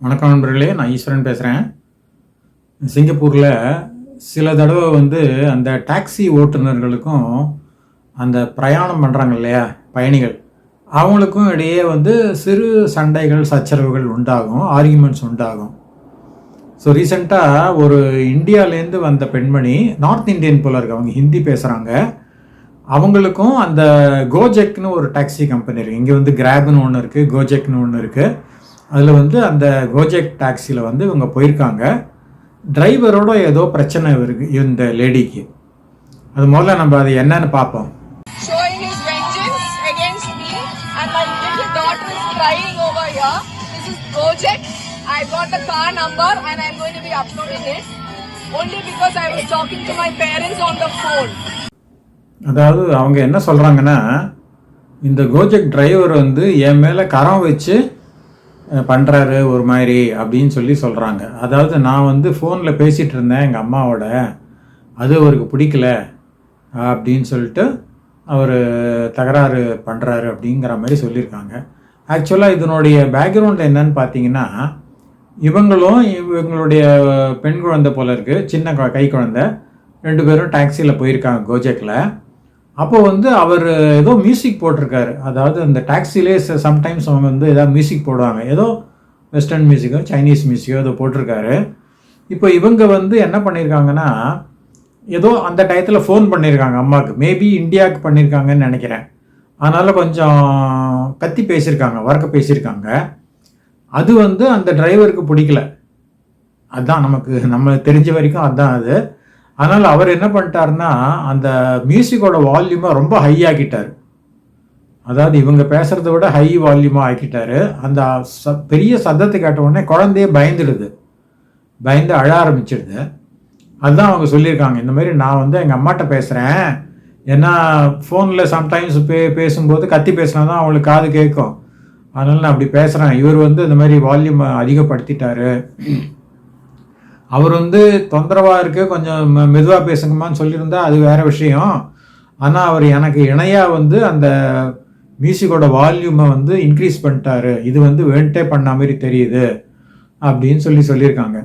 வணக்கம் நண்பர்களே நான் ஈஸ்வரன் பேசுகிறேன் சிங்கப்பூரில் சில தடவை வந்து அந்த டாக்ஸி ஓட்டுநர்களுக்கும் அந்த பிரயாணம் பண்ணுறாங்க இல்லையா பயணிகள். அவங்களுக்கும் இடையே வந்து சிறு சண்டைகள் சச்சரவுகள் உண்டாகும் ஆர்கியூமெண்ட்ஸ் உண்டாகும். ஸோ ரீசெண்டாக ஒரு இந்தியாவிலேருந்து வந்த பெண்மணி நார்த் இந்தியன் போல இருக்கு அவங்க ஹிந்தி பேசுகிறாங்க அவங்களுக்கும் அந்த கோஜெக்னு ஒரு டாக்ஸி கம்பெனி இருக்குது இங்கே வந்து கிராப்னு ஒன்று இருக்குது கோஜெக்னு ஒன்று இருக்குது அதில் வந்து அந்த கோஜெக் டாக்ஸியில் வந்து இவங்க போயிருக்காங்க டிரைவரோட ஏதோ பிரச்சனை இருக்கு இந்த லேடிக்கு அது முதல்ல நம்ம அது என்னன்னு பார்ப்போம் showing his vengeance against me and my little daughter is crying over here. This is Gojek. I got the car number and I'm going to be uploading it only because I was talking to my parents on the phone. அதாவது அவங்க என்ன சொல்கிறாங்கன்னா இந்த Gojek driver வந்து என் மேலே கரம் வச்சு பண்ணுறாரு ஒரு மாதிரி அப்படின்னு சொல்லி சொல்கிறாங்க அதாவது நான் வந்து ஃபோனில் பேசிகிட்டு இருந்தேன் எங்கள் அம்மாவோட. அது அவருக்கு பிடிக்கல அப்படின்னு சொல்லிட்டு அவர் தகராறு பண்ணுறாரு அப்படிங்கிற மாதிரி சொல்லியிருக்காங்க. ஆக்சுவலாக இதனுடைய பேக்ரவுண்டில் என்னன்னு பார்த்தீங்கன்னா இவங்களும் இவங்களுடைய பெண் குழந்தை போல இருக்குது சின்ன கை குழந்தை. ரெண்டு பேரும் டாக்ஸியில் போயிருக்காங்க கோஜெக்கில் அப்போ வந்து அவர் ஏதோ மியூசிக் போட்டிருக்காரு. அதாவது அந்த டாக்ஸிலே சம்டைம்ஸ் அவங்க வந்து ஏதாவது மியூசிக் போடுவாங்க. ஏதோ வெஸ்டர்ன் மியூசிக்கோ சைனீஸ் மியூசிக்கோ ஏதோ போட்டிருக்காரு. இப்போ இவங்க வந்து என்ன பண்ணியிருக்காங்கன்னா ஏதோ அந்த டயத்தில் ஃபோன் பண்ணியிருக்காங்க அம்மாவுக்கு. மேபி இந்தியாவுக்கு பண்ணியிருக்காங்கன்னு நினைக்கிறேன். அதனால் கொஞ்சம் கத்தி பேசியிருக்காங்க வர்க்க பேசியிருக்காங்க அது வந்து அந்த டிரைவருக்கு பிடிக்கல. அதுதான் நமக்கு நம்ம தெரிஞ்ச வரைக்கும் அதான் அது. அதனால் அவர் என்ன பண்ணிட்டாருன்னா அந்த மியூசிக்கோட வால்யூமை ரொம்ப ஹை ஆக்கிட்டார். அதாவது இவங்க பேசுகிறத விட ஹை வால்யூமாக ஆக்கிட்டாரு. அந்த ச பெரிய சத்தத்தை கேட்ட உடனே குழந்தையே பயந்துடுது. பயந்து அழ ஆரம்பிச்சிடுது. அதுதான் அவங்க சொல்லியிருக்காங்க. இந்த மாதிரி நான் வந்து எங்கள் அம்மாட்ட பேசுகிறேன் ஏன்னா ஃபோனில் சம்டைம்ஸ் பே பேசும்போது கத்தி பேசினா தான் அவங்களுக்கு காது கேட்கும். அதனால் நான் அப்படி பேசுகிறேன் இவர் வந்து இந்த மாதிரி வால்யூம் அதிகப்படுத்திட்டாரு. அவர் வந்து தொந்தரவாக இருக்குது கொஞ்சம் மெதுவாக பேசுங்கம்மான்னு சொல்லியிருந்தா அது வேற விஷயம் ஆனால் அவர் எனக்கு இணையாக வந்து அந்த மியூசிக்கோட வால்யூமை வந்து இன்க்ரீஸ் பண்ணிட்டாரு இது வந்து வேண்டே பண்ண மாதிரி தெரியுது அப்படின்னு சொல்லி சொல்லியிருக்காங்க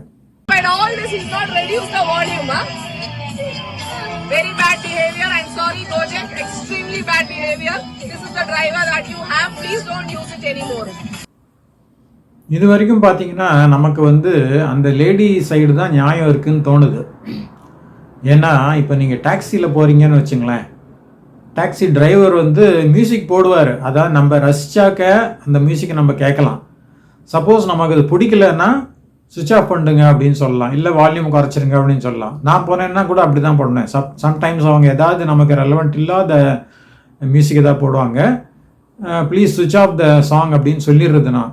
Extremely bad behavior. This is the driver that you have. Please don't use it anymore. இது வரைக்கும் பார்த்தீங்கன்னா நமக்கு வந்து அந்த லேடி சைடு தான் நியாயம் இருக்குன்னு தோணுது. ஏன்னா இப்போ நீங்கள் டாக்ஸியில் போகிறீங்கன்னு வச்சுங்களேன். டாக்ஸி டிரைவர் வந்து மியூசிக் போடுவார். அதான் நம்ம ரசிச்சாக்க அந்த மியூசிக்கை நம்ம கேட்கலாம். சப்போஸ் நமக்கு அது பிடிக்கலன்னா சுவிட்ச் ஆஃப் பண்ணுங்க அப்படின்னு சொல்லலாம். இல்லை வால்யூம் குறைச்சிருங்க அப்படின்னு சொல்லலாம். நான் போனேன்னா கூட அப்படி தான் பண்ணுவேன். சப் சம்டைம்ஸ் அவங்க ஏதாவது நமக்கு ரெலவெண்ட் இல்லாத மியூசிக் தான் போடுவாங்க. ப்ளீஸ் சுவிட்ச் ஆஃப் த சாங் அப்படின்னு சொல்லிடுறது நான்.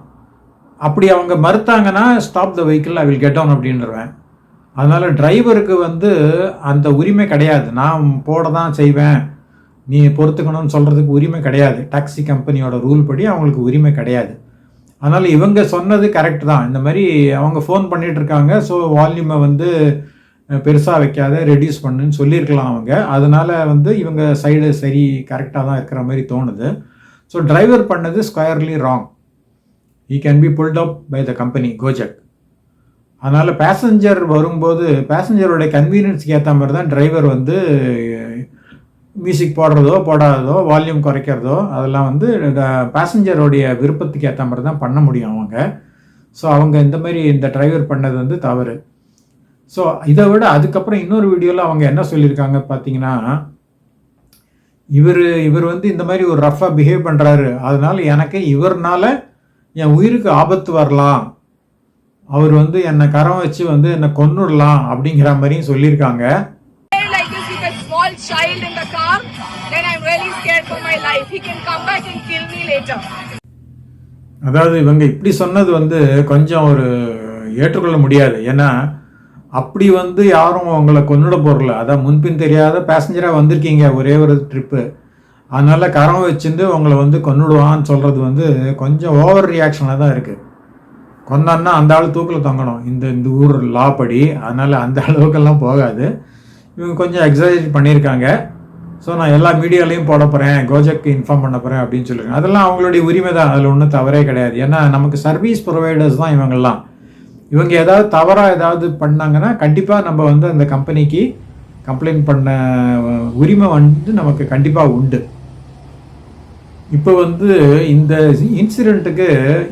அப்படி அவங்க மறுத்தாங்கன்னா stop the vehicle I will get on அப்படின்றவேன் அதனால் டிரைவருக்கு வந்து அந்த உரிமை கிடையாது. நான் போட தான் செய்வேன். நீ பொறுத்துக்கணும்னு சொல்கிறதுக்கு உரிமை கிடையாது. டாக்ஸி கம்பெனியோட ரூல் படி அவங்களுக்கு உரிமை கிடையாது. அதனால் இவங்க சொன்னது கரெக்ட் தான். இந்த மாதிரி அவங்க ஃபோன் பண்ணிகிட்ருக்காங்க ஸோ வால்யூமை வந்து பெருசாக வைக்காத ரெடியூஸ் பண்ணுன்னு சொல்லியிருக்கலாம் அவங்க. அதனால் வந்து இவங்க சைடு சரி கரெக்டாக தான் இருக்கிற மாதிரி தோணுது. ஸோ டிரைவர் பண்ணது squarely wrong he can be pulled up by the company கோஜக் அதனால் பேசஞ்சர் வரும்போது பேசஞ்சருடைய கன்வீனியன்ஸ்க்கு ஏற்ற மாதிரி தான் டிரைவர் வந்து மியூசிக் போடுறதோ போடாததோ வால்யூம் குறைக்கிறதோ அதெல்லாம் வந்து பேசஞ்சருடைய விருப்பத்துக்கு ஏற்ற மாதிரி தான் பண்ண முடியும் அவங்க. ஸோ அவங்க இந்த மாதிரி இந்த டிரைவர் பண்ணது வந்து தவறு. ஸோ இதை விட அதுக்கப்புறம் இன்னொரு வீடியோவில் அவங்க என்ன சொல்லியிருக்காங்க பார்த்தீங்கன்னா இவர் இவர் வந்து இந்த மாதிரி ஒரு ரஃப்பாக பிஹேவ் பண்ணுறாரு அதனால் எனக்கு இவர்னால என் உயிருக்கு ஆபத்து வரலாம். அவர் வந்து என்னை கரம் வச்சு வந்து என்னை கொன்னுடலாம் அப்படிங்கிற மாதிரியும் சொல்லியிருக்காங்க. அதாவது இவங்க இப்படி சொன்னது வந்து கொஞ்சம் ஒரு ஏற்றுக்கொள்ள முடியாது. ஏன்னா அப்படி வந்து யாரும் உங்களை கொன்னுட போறல அதான் முன்பின் தெரியாத பேசஞ்சராக வந்திருக்கீங்க. ஒரே ஒரு ட்ரிப்பு அதனால் கரம் வச்சுருந்து உங்களை வந்து கொன்னுடுவான்னு சொல்கிறது வந்து கொஞ்சம் ஓவர் ரியாக்ஷனாக தான் இருக்குது கொந்தான்னா அந்த ஆள் தூக்கில் தொங்கணும். இந்த இந்த ஊர் லா படி. அதனால் அந்த அளவுக்கெல்லாம் போகாது. இவங்க கொஞ்சம் எக்ஸசைஸ் பண்ணியிருக்காங்க. ஸோ நான் எல்லா மீடியாலையும் போட போகிறேன் கோஜக்கு இன்ஃபார்ம் பண்ண போகிறேன் அப்படின்னு சொல்லியிருக்காங்க அதெல்லாம் அவங்களுடைய உரிமை தான். அதில் ஒன்றும் தவறே கிடையாது. ஏன்னா நமக்கு சர்வீஸ் ப்ரொவைடர்ஸ் தான் இவங்கெல்லாம். இவங்க ஏதாவது தவறாக ஏதாவது பண்ணாங்கன்னா கண்டிப்பாக நம்ம வந்து அந்த கம்பெனிக்கு கம்ப்ளைண்ட் பண்ண உரிமை வந்து நமக்கு கண்டிப்பாக உண்டு. இப்போ வந்து இந்த இன்சிடெண்ட்டுக்கு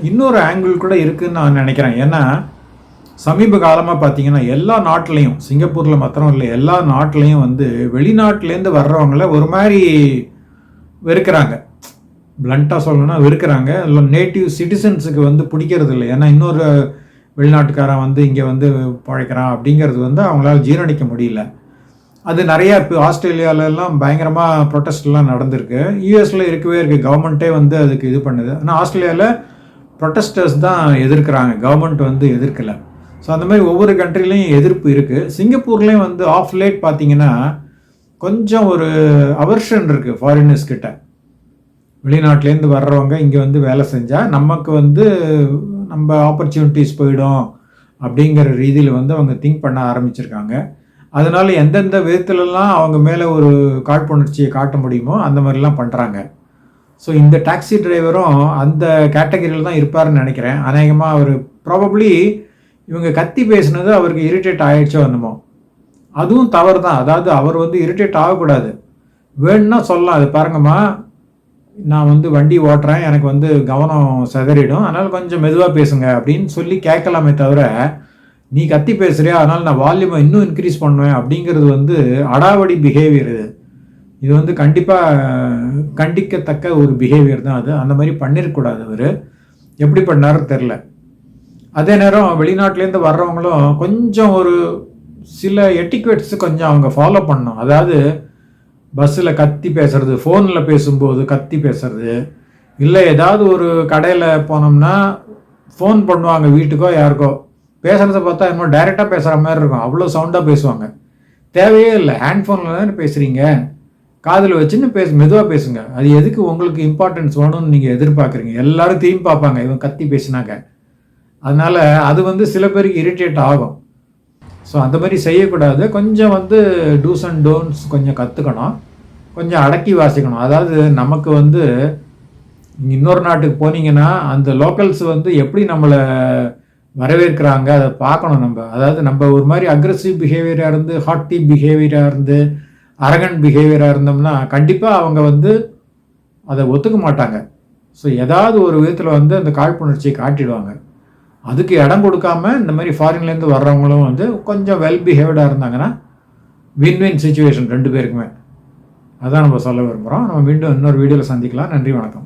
இன்னொரு ஆங்கிள் கூட இருக்குதுன்னு நான் நினைக்கிறேன். ஏன்னா சமீப காலமாக பார்த்தீங்கன்னா எல்லா நாட்டிலையும் சிங்கப்பூரில் மாத்திரம் இல்லை எல்லா நாட்டிலையும் வந்து வெளிநாட்டிலேருந்து வர்றவங்கள ஒரு மாதிரி வெறுக்கிறாங்க. பிளண்ட்டாக சொல்லணும்னா வெறுக்கிறாங்க. இல்லை நேட்டிவ் சிட்டிசன்ஸுக்கு வந்து பிடிக்கிறது இல்லை. ஏன்னா இன்னொரு வெளிநாட்டுக்காரன் வந்து இங்கே வந்து பழைக்கிறான் அப்படிங்கிறது வந்து அவங்களால ஜீரணிக்க முடியல. அது நிறையா இப்போ ஆஸ்திரேலியாவிலலாம் பயங்கரமாக ப்ரொட்டஸ்ட்லாம் நடந்திருக்கு. யூஎஸில் இருக்கவே இருக்குது கவர்மெண்ட்டே வந்து அதுக்கு இது பண்ணுது. ஆனால் ஆஸ்திரேலியாவில் ப்ரொட்டஸ்டர்ஸ் தான் எதிர்க்கிறாங்க. கவர்மெண்ட் வந்து எதிர்க்கலை. ஸோ அந்த மாதிரி ஒவ்வொரு கண்ட்ரிலையும் எதிர்ப்பு இருக்குது சிங்கப்பூர்லேயும் வந்து ஆஃப் லேட் பார்த்தீங்கன்னா கொஞ்சம் ஒரு அவர்ஷன் இருக்குது ஃபாரினர்ஸ் கிட்ட. வெளிநாட்டிலேருந்து வர்றவங்க இங்கே வந்து வேலை செஞ்சால் நமக்கு வந்து நம்ம ஆப்பர்ச்சுனிட்டிஸ் போயிடும் அப்படிங்கிற ரீதியில் வந்து அவங்க திங்க் பண்ண ஆரம்பிச்சிருக்காங்க. அதனால் எந்தெந்த விதத்துலலாம் அவங்க மேலே ஒரு காழ்ப்புணர்ச்சியை காட்ட முடியுமோ அந்த மாதிரிலாம் பண்ணுறாங்க ஸோ இந்த டாக்ஸி டிரைவரும் அந்த கேட்டகரியில் தான் இருப்பாருன்னு நினைக்கிறேன். அநேகமாக அவர் ப்ராபப்ளி இவங்க கத்தி பேசினது அவருக்கு இரிட்டேட் ஆகிடுச்சோ என்னமோ. அதுவும் தவறு தான் அதாவது அவர் வந்து இரிட்டேட் ஆகக்கூடாது. வேணும்னா சொல்லலாம். அது பாருங்கம்மா நான் வந்து வண்டி ஓட்டுறேன். எனக்கு வந்து கவனம் சிதறிடும். அதனால் கொஞ்சம் மெதுவாக பேசுங்க அப்படின்னு சொல்லி கேட்கலாமே தவிர நீ கத்தி பேசுகிறியா அதனால் நான் வால்யூமை இன்னும் இன்க்ரீஸ் பண்ணுவேன் அப்படிங்கிறது வந்து அடாவடி பிஹேவியர் இது. இது வந்து கண்டிப்பாக கண்டிக்கத்தக்க ஒரு பிஹேவியர் தான் அது. அந்த மாதிரி பண்ணிருக்கூடாது அவர். எப்படி பண்ணாருன்னு தெரில அதே நேரம் வெளிநாட்டிலேருந்து வர்றவங்களும் கொஞ்சம் ஒரு சில எட்டிக்வேட்ஸ் கொஞ்சம் அவங்க ஃபாலோ பண்ணணும். அதாவது பஸ்ஸில் கத்தி பேசுறது ஃபோனில் பேசும்போது கத்தி பேசுறது இல்லை ஏதாவது ஒரு கடையில் போனோம்னா ஃபோன் பண்ணுவாங்க வீட்டுக்கோ யாருக்கோ. பேசுகிறத பார்த்தா என்னமோ டைரெக்டாக பேசுகிற மாதிரி இருக்கும். அவ்வளோ சவுண்டாக பேசுவாங்க. தேவையே இல்லை. ஹேண்ட் ஃபோனில் தானே பேசுகிறீங்க காதில் வச்சுன்னு பேசு மெதுவாக பேசுங்க. அது எதுக்கு உங்களுக்கு இம்பார்ட்டன்ஸ் வேணும்னு நீங்கள் எதிர்பார்க்குறீங்க? எல்லாரும் திரும்பி பார்ப்பாங்க. இவன் கத்தி பேசினாங்க அதனால் அது வந்து சில பேருக்கு இரிட்டேட் ஆகும். ஸோ அந்த மாதிரி செய்யக்கூடாது. கொஞ்சம் வந்து டூஸ் அண்ட் டோன்ட்ஸ் கொஞ்சம் கற்றுக்கணும் கொஞ்சம் அடக்கி வாசிக்கணும். அதாவது நமக்கு வந்து இன்னொரு நாட்டுக்கு போனீங்கன்னா அந்த லோக்கல்ஸ் வந்து எப்படி நம்மளை வரவேற்கிறாங்க அதை பார்க்கணும் நம்ம. அதாவது நம்ம ஒரு மாதிரி அக்ரஸிவ் பிஹேவியராக இருந்து ஹாட்டி பிஹேவியராக இருந்து அரகன் பிஹேவியராக இருந்தோம்னா கண்டிப்பாக அவங்க வந்து அதை ஒத்துக்க மாட்டாங்க. ஸோ ஏதாவது ஒரு விதத்தில் வந்து அந்த காழ்ப்புணர்ச்சியை காட்டிடுவாங்க. அதுக்கு இடம் கொடுக்காம இந்த மாதிரி ஃபாரின்லேருந்து வர்றவங்களும் வந்து கொஞ்சம் வெல் பிஹேவ்டாக இருந்தாங்கன்னா வின் வின் சுச்சுவேஷன் ரெண்டு பேருக்குமே. அதான் நம்ம சொல்ல விரும்புகிறோம் நம்ம மீண்டும் இன்னொரு வீடியோவில் சந்திக்கலாம். நன்றி வணக்கம்.